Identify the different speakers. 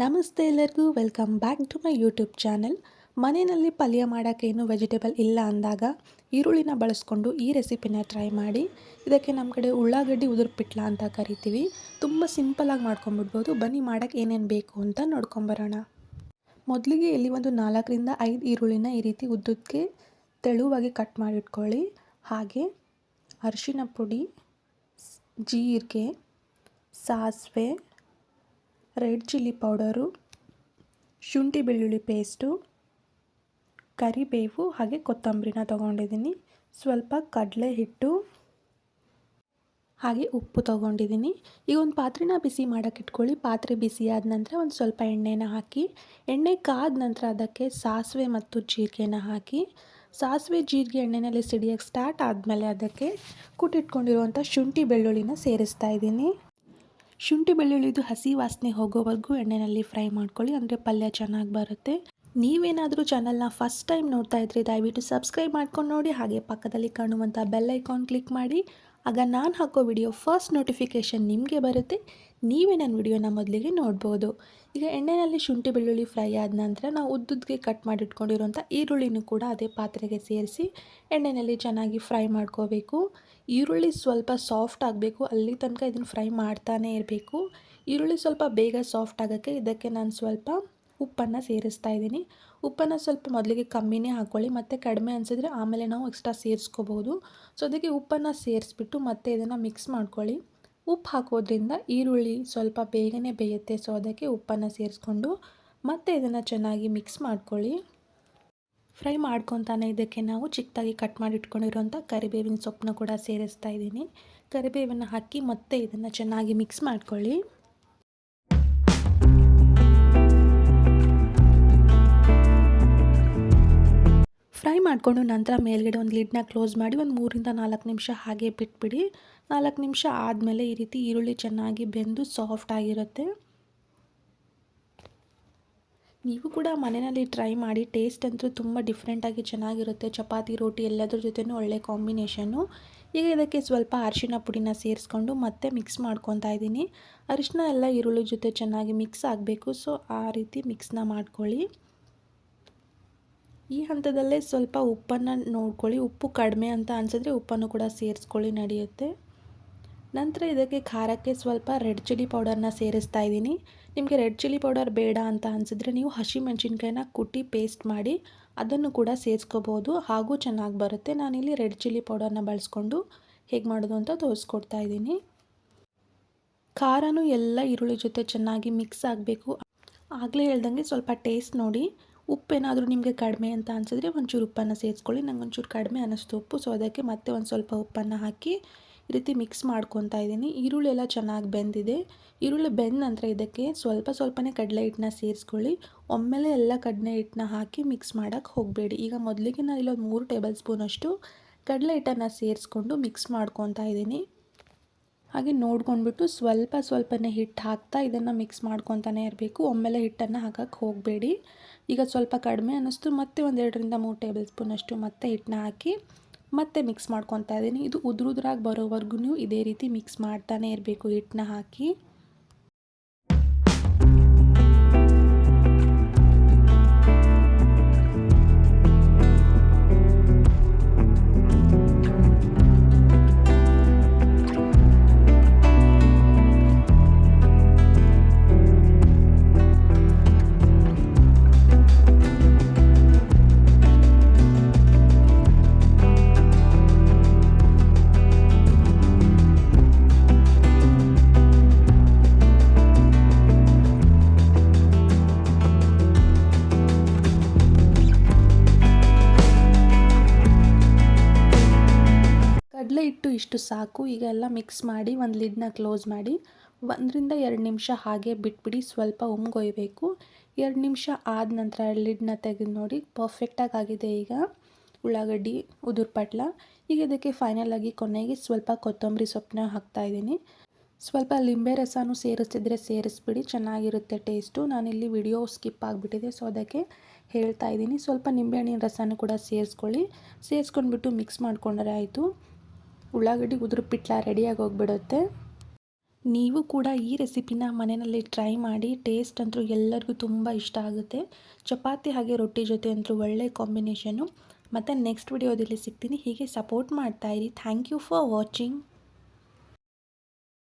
Speaker 1: ನಮಸ್ತೆ ಎಲ್ಲರಿಗೂ, welcome back to my YouTube channel. ಮನೆಯಲ್ಲಿ ಪಲ್ಯ ಮಾಡೋಕ್ಕೇನು ವೆಜಿಟೇಬಲ್ ಇಲ್ಲ ಅಂದಾಗ ಈರುಳ್ಳಿನ ಬಳಸ್ಕೊಂಡು ಈ ರೆಸಿಪಿನ ಟ್ರೈ ಮಾಡಿ. ಇದಕ್ಕೆ ನಮ್ಮ ಕಡೆ ಉಳ್ಳಾಗಡ್ಡಿ ಉದುರ್ಪಿಟ್ಲ ಅಂತ ಕರಿತೀವಿ. ತುಂಬ ಸಿಂಪಲಾಗಿ ಮಾಡ್ಕೊಂಬಿಡ್ಬೋದು ಬನ್ನಿ, ಮಾಡೋಕ್ಕೆ ಏನೇನು ಬೇಕು ಅಂತ ನೋಡ್ಕೊಂಬರೋಣ ಮೊದಲಿಗೆ ಇಲ್ಲಿ ಒಂದು ನಾಲ್ಕರಿಂದ ಐದು ಈರುಳ್ಳಿನ ಈ ರೀತಿ ಉದ್ದಕ್ಕೆ ತೆಳುವಾಗಿ ಕಟ್ ಮಾಡಿಟ್ಕೊಳ್ಳಿ ಹಾಗೆ ಅರಿಶಿನ ಪುಡಿ, ಜೀರಿಗೆ, ಸಾಸಿವೆ ರೆಡ್ ಚಿಲ್ಲಿ ಪೌಡರು, ಶುಂಠಿ ಬೆಳ್ಳುಳ್ಳಿ ಪೇಸ್ಟು, ಕರಿಬೇವು ಹಾಗೆ ಕೊತ್ತಂಬರಿನ ತೊಗೊಂಡಿದ್ದೀನಿ. ಸ್ವಲ್ಪ ಕಡಲೆ ಹಿಟ್ಟು, ಹಾಗೆ ಉಪ್ಪು ತೊಗೊಂಡಿದ್ದೀನಿ. ಈಗ ಒಂದು ಪಾತ್ರೆನ ಬಿಸಿ ಮಾಡೋಕೆ ಇಟ್ಕೊಳ್ಳಿ. ಪಾತ್ರೆ ಬಿಸಿ ಆದ ನಂತರ ಒಂದು ಸ್ವಲ್ಪ ಎಣ್ಣೆನ ಹಾಕಿ, ಎಣ್ಣೆ ಕಾದ ನಂತರ ಅದಕ್ಕೆ ಸಾಸಿವೆ ಮತ್ತು ಜೀರಿಗೆನ ಹಾಕಿ, ಸಾಸಿವೆ, ಜೀರಿಗೆ ಎಣ್ಣೆನಲ್ಲಿ ಸಿಡಿಯೋಕ್ಕೆ ಸ್ಟಾರ್ಟ್ ಆದಮೇಲೆ ಅದಕ್ಕೆ ಕುಟ್ಟಿಟ್ಕೊಂಡಿರುವಂಥ ಶುಂಠಿ ಬೆಳ್ಳುಳ್ಳಿನ ಸೇರಿಸ್ತಾ ಇದ್ದೀನಿ. ಶುಂಠಿ ಬೆಳ್ಳುಳ್ಳಿದು ಹಸಿ ವಾಸನೆ ಹೋಗೋವರೆಗೂ ಎಣ್ಣೆಯಲ್ಲಿ ಫ್ರೈ ಮಾಡ್ಕೊಳ್ಳಿ, ಅಂದರೆ ಪಲ್ಯ ಚೆನ್ನಾಗಿ ಬರುತ್ತೆ. ನೀವೇನಾದರೂ ಚಾನಲ್ನ ಫಸ್ಟ್ ಟೈಮ್ ನೋಡ್ತಾ ಇದ್ರೆ ದಯವಿಟ್ಟು ಸಬ್ಸ್ಕ್ರೈಬ್ ಮಾಡ್ಕೊಂಡು ನೋಡಿ, ಹಾಗೆ ಪಕ್ಕದಲ್ಲಿ ಕಾಣುವಂಥ ಬೆಲ್ ಐಕಾನ್ ಕ್ಲಿಕ್ ಮಾಡಿ. ಆಗ ನಾನು ಹಾಕೋ ವಿಡಿಯೋ ಫಸ್ಟ್ ನೋಟಿಫಿಕೇಷನ್ ನಿಮಗೆ ಬರುತ್ತೆ. ನೀವೇ ನನ್ನ ವಿಡಿಯೋನ ಮೊದಲಿಗೆ ನೋಡ್ಬೋದು. ಈಗ ಎಣ್ಣೆಯಲ್ಲಿ ಶುಂಠಿ ಬೆಳ್ಳುಳ್ಳಿ ಫ್ರೈ ಆದ ನಂತರ ನಾವು ಉದ್ದುದ್ಗೆ ಕಟ್ ಮಾಡಿಟ್ಕೊಂಡಿರುವಂಥ ಈರುಳ್ಳಿನೂ ಕೂಡ ಅದೇ ಪಾತ್ರೆಗೆ ಸೇರಿಸಿ ಎಣ್ಣೆಯಲ್ಲಿ ಚೆನ್ನಾಗಿ ಫ್ರೈ ಮಾಡ್ಕೋಬೇಕು. ಈರುಳ್ಳಿ ಸ್ವಲ್ಪ ಸಾಫ್ಟ್ ಆಗಬೇಕು, ಅಲ್ಲಿ ತನಕ ಇದನ್ನು ಫ್ರೈ ಮಾಡ್ತಾನೆ ಇರಬೇಕು. ಈರುಳ್ಳಿ ಸ್ವಲ್ಪ ಬೇಗ ಸಾಫ್ಟ್ ಆಗೋಕ್ಕೆ ಇದಕ್ಕೆ ನಾನು ಸ್ವಲ್ಪ ಉಪ್ಪನ್ನು ಸೇರಿಸ್ತಾ ಇದ್ದೀನಿ. ಉಪ್ಪನ್ನು ಸ್ವಲ್ಪ ಮೊದಲಿಗೆ ಕಮ್ಮಿನೇ ಹಾಕ್ಕೊಳ್ಳಿ ಮತ್ತು ಕಡಿಮೆ ಅನಿಸಿದ್ರೆ ಆಮೇಲೆ ನಾವು ಎಕ್ಸ್ಟ್ರಾ ಸೇರಿಸ್ಕೋಬೋದು. ಸೊ ಅದಕ್ಕೆ ಉಪ್ಪನ್ನು ಸೇರಿಸ್ಬಿಟ್ಟು ಮತ್ತೆ ಇದನ್ನು ಮಿಕ್ಸ್ ಮಾಡ್ಕೊಳ್ಳಿ. ಉಪ್ಪು ಹಾಕೋದ್ರಿಂದ ಈರುಳ್ಳಿ ಸ್ವಲ್ಪ ಬೇಗನೆ ಬೇಯುತ್ತೆ. ಸೊ ಅದಕ್ಕೆ ಉಪ್ಪನ್ನು ಸೇರಿಸ್ಕೊಂಡು ಮತ್ತೆ ಇದನ್ನು ಚೆನ್ನಾಗಿ ಮಿಕ್ಸ್ ಮಾಡ್ಕೊಳ್ಳಿ. ಫ್ರೈ ಮಾಡ್ಕೊತಾನೆ ಇದಕ್ಕೆ ನಾವು ಚಿಕ್ಕದಾಗಿ ಕಟ್ ಮಾಡಿ ಇಟ್ಕೊಂಡಿರೋಂಥ ಕರಿಬೇವಿನ ಸೊಪ್ಪನ್ನ ಕೂಡ ಸೇರಿಸ್ತಾ ಇದ್ದೀನಿ. ಕರಿಬೇವನ್ನು ಹಾಕಿ ಮತ್ತೆ ಇದನ್ನು ಚೆನ್ನಾಗಿ ಮಿಕ್ಸ್ ಮಾಡ್ಕೊಳ್ಳಿ. ಫ್ರೈ ಮಾಡಿಕೊಂಡು ನಂತರ ಮೇಲ್ಗಡೆ ಒಂದು ಲಿಡ್ನ ಕ್ಲೋಸ್ ಮಾಡಿ ಒಂದು ಮೂರಿಂದ ನಾಲ್ಕು ನಿಮಿಷ ಹಾಗೆ ಬಿಟ್ಬಿಡಿ. ನಾಲ್ಕು ನಿಮಿಷ ಆದಮೇಲೆ ಈ ರೀತಿ ಈರುಳ್ಳಿ ಚೆನ್ನಾಗಿ ಬೆಂದು ಸಾಫ್ಟ್ ಆಗಿರುತ್ತೆ. ನೀವು ಕೂಡ ಮನೆಯಲ್ಲಿ ಟ್ರೈ ಮಾಡಿ ಟೇಸ್ಟ್ ಅಂತೂ ತುಂಬ ಡಿಫ್ರೆಂಟಾಗಿ ಚೆನ್ನಾಗಿರುತ್ತೆ. ಚಪಾತಿ, ರೋಟಿ ಎಲ್ಲದ್ರ ಜೊತೆನೂ ಒಳ್ಳೆ ಕಾಂಬಿನೇಷನ್ನು ಈಗ ಇದಕ್ಕೆ ಸ್ವಲ್ಪ ಅರಿಶಿನ ಪುಡಿನ ಸೇರಿಸ್ಕೊಂಡು ಮತ್ತೆ ಮಿಕ್ಸ್ ಮಾಡ್ಕೊತಾ ಇದ್ದೀನಿ. ಅರಿಶಿನ ಎಲ್ಲ ಈರುಳ್ಳಿ ಜೊತೆ ಚೆನ್ನಾಗಿ ಮಿಕ್ಸ್ ಆಗಬೇಕು. ಸೊ ಆ ರೀತಿ ಮಿಕ್ಸ್ನ ಮಾಡ್ಕೊಳ್ಳಿ. ಈ ಹಂತದಲ್ಲೇ ಸ್ವಲ್ಪ ಉಪ್ಪನ್ನು ನೋಡ್ಕೊಳ್ಳಿ. ಉಪ್ಪು ಕಡಿಮೆ ಅಂತ ಅನಿಸಿದ್ರೆ ಉಪ್ಪನ್ನು ಕೂಡ ಸೇರಿಸ್ಕೊಳ್ಳಿ, ನಡೆಯುತ್ತೆ. ನಂತರ ಇದಕ್ಕೆ ಖಾರಕ್ಕೆ ಸ್ವಲ್ಪ ರೆಡ್ ಚಿಲ್ಲಿ ಪೌಡರ್ನ ಸೇರಿಸ್ತಾ ಇದ್ದೀನಿ. ನಿಮಗೆ ರೆಡ್ ಚಿಲ್ಲಿ ಪೌಡರ್ ಬೇಡ ಅಂತ ಅನಿಸಿದ್ರೆ ನೀವು ಹಸಿಮೆಣ್ಸಿನ್ಕಾಯಿನ ಕುಟ್ಟಿ ಪೇಸ್ಟ್ ಮಾಡಿ ಅದನ್ನು ಕೂಡ ಸೇರಿಸ್ಕೋಬೋದು. ಹಾಗೂ ಚೆನ್ನಾಗಿ ಬರುತ್ತೆ. ನಾನಿಲ್ಲಿ ರೆಡ್ ಚಿಲ್ಲಿ ಪೌಡರ್ನ ಬಳಸ್ಕೊಂಡು ಹೇಗೆ ಮಾಡೋದು ಅಂತ ತೋರಿಸ್ಕೊಡ್ತಾ ಇದ್ದೀನಿ. ಖಾರನೂ ಎಲ್ಲ ಈರುಳ್ಳಿ ಜೊತೆ ಚೆನ್ನಾಗಿ ಮಿಕ್ಸ್ ಆಗಬೇಕು. ಆಗಲೇ ಹೇಳ್ದಂಗೆ ಸ್ವಲ್ಪ ಟೇಸ್ಟ್ ನೋಡಿ. ಉಪ್ಪೇನಾದರೂ ನಿಮಗೆ ಕಡಿಮೆ ಅಂತ ಅನಿಸಿದ್ರೆ ಒಂಚೂರು ಉಪ್ಪನ್ನು ಸೇರಿಸ್ಕೊಳ್ಳಿ. ನಂಗೆ ಒಂಚೂರು ಕಡಿಮೆ ಅನ್ನಿಸ್ತು ಉಪ್ಪು ಸೊ ಅದಕ್ಕೆ ಮತ್ತೆ ಒಂದು ಸ್ವಲ್ಪ ಉಪ್ಪನ್ನು ಹಾಕಿ ಈ ರೀತಿ ಮಿಕ್ಸ್ ಮಾಡ್ಕೊತಾ ಇದ್ದೀನಿ. ಈರುಳ್ಳಿ ಎಲ್ಲ ಚೆನ್ನಾಗಿ ಬೆಂದಿದೆ. ಈರುಳ್ಳಿ ಬೆಂದ ನಂತರ ಇದಕ್ಕೆ ಸ್ವಲ್ಪ ಸ್ವಲ್ಪನೇ ಕಡಲೆ ಹಿಟ್ಟನ್ನ ಸೇರಿಸ್ಕೊಳ್ಳಿ. ಒಮ್ಮೆಲೆ ಎಲ್ಲ ಕಡಲೆ ಹಿಟ್ಟನ್ನ ಹಾಕಿ ಮಿಕ್ಸ್ ಮಾಡೋಕ್ಕೆ ಹೋಗಬೇಡಿ. ಈಗ ಮೊದಲಿಗೆ ನಾನು ಇಲ್ಲೊಂದು ಮೂರು ಟೇಬಲ್ ಸ್ಪೂನಷ್ಟು ಕಡಲೆ ಹಿಟ್ಟನ್ನು ಸೇರಿಸ್ಕೊಂಡು ಮಿಕ್ಸ್ ಮಾಡ್ಕೊತಾ ಇದ್ದೀನಿ. ಹಾಗೆ ನೋಡ್ಕೊಂಡ್ಬಿಟ್ಟು ಸ್ವಲ್ಪ ಸ್ವಲ್ಪನೇ ಹಿಟ್ಟು ಹಾಕ್ತಾ ಇದನ್ನು ಮಿಕ್ಸ್ ಮಾಡ್ಕೊತಾನೆ ಇರಬೇಕು. ಒಮ್ಮೆಲೆ ಹಿಟ್ಟನ್ನು ಹಾಕಕ್ಕೆ ಹೋಗಬೇಡಿ. ಈಗ ಸ್ವಲ್ಪ ಕಡಿಮೆ ಅನ್ನಿಸ್ತು. ಮತ್ತೆ ಒಂದು ಎರಡರಿಂದ ಮೂರು ಟೇಬಲ್ ಸ್ಪೂನಷ್ಟು ಮತ್ತೆ ಹಿಟ್ಟನ್ನ ಹಾಕಿ ಮತ್ತೆ ಮಿಕ್ಸ್ ಮಾಡ್ಕೊತಾ ಇದ್ದೀನಿ. ಇದು ಉದುರುದ್ರಾಗಿ ಬರೋವರೆಗೂ ಇದೇ ರೀತಿ ಮಿಕ್ಸ್ ಮಾಡ್ತಾನೆ ಇರಬೇಕು ಹಿಟ್ಟನ್ನ ಹಾಕಿ. ಕಡಲೆ ಹಿಟ್ಟು ಇಷ್ಟು ಸಾಕು. ಈಗ ಎಲ್ಲ ಮಿಕ್ಸ್ ಮಾಡಿ ಒಂದು ಲಿಡ್ನ ಕ್ಲೋಸ್ ಮಾಡಿ ಒಂದರಿಂದ ಎರಡು ನಿಮಿಷ ಹಾಗೆ ಬಿಟ್ಬಿಡಿ, ಸ್ವಲ್ಪ ಉಮ್ಗೊಯ್ಬೇಕು. ಎರಡು ನಿಮಿಷ ಆದ ನಂತರ ಲಿಡ್ನ ತೆಗೆದು ನೋಡಿ ಪರ್ಫೆಕ್ಟಾಗಿ ಆಗಿದೆ ಈಗ ಉಳ್ಳಾಗಡ್ಡಿ ಉದುರು ಪಟ್ಲ ಈಗ ಇದಕ್ಕೆ ಫೈನಲಾಗಿ ಕೊನೆಗೆ ಸ್ವಲ್ಪ ಕೊತ್ತಂಬರಿ ಸೊಪ್ಪನ್ನ ಹಾಕ್ತಾಯಿದ್ದೀನಿ ಸ್ವಲ್ಪ ಲಿಂಬೆ ರಸನೂ ಸೇರಿಸ್ತಿದ್ರೆ ಸೇರಿಸ್ಬಿಡಿ, ಚೆನ್ನಾಗಿರುತ್ತೆ ಟೇಸ್ಟು ನಾನಿಲ್ಲಿ ವಿಡಿಯೋ ಸ್ಕಿಪ್ ಆಗಿಬಿಟ್ಟಿದೆ ಸೊ ಅದಕ್ಕೆ ಹೇಳ್ತಾ ಇದ್ದೀನಿ. ಸ್ವಲ್ಪ ನಿಂಬೆಹಣ್ಣಿನ ರಸನೂ ಕೂಡ ಸೇರಿಸ್ಕೊಳ್ಳಿ. ಸೇರಿಸ್ಕೊಂಡ್ಬಿಟ್ಟು ಮಿಕ್ಸ್ ಮಾಡ್ಕೊಂಡ್ರೆ ಆಯಿತು. ಉಳ್ಳಾಗಡ್ಡಿ ಉದುರುಪಿಟ್ಲ ರೆಡಿಯಾಗಿ ಹೋಗ್ಬಿಡುತ್ತೆ ನೀವು ಕೂಡ ಈ ರೆಸಿಪಿನ ಮನೆಯಲ್ಲಿ ಟ್ರೈ ಮಾಡಿ, ಟೇಸ್ಟ್ ಅಂತೂ ಎಲ್ಲರಿಗೂ ತುಂಬ ಇಷ್ಟ ಆಗುತ್ತೆ. ಚಪಾತಿ ಹಾಗೆ ರೊಟ್ಟಿ ಜೊತೆ ಅಂತೂ ಒಳ್ಳೆ ಕಾಂಬಿನೇಷನು. ಮತ್ತು ನೆಕ್ಸ್ಟ್ ವಿಡಿಯೋದಲ್ಲಿ ಸಿಗ್ತೀನಿ. ಹೀಗೆ ಸಪೋರ್ಟ್ ಮಾಡ್ತಾಯಿರಿ ಥ್ಯಾಂಕ್ ಯು ಫಾರ್ ವಾಚಿಂಗ್.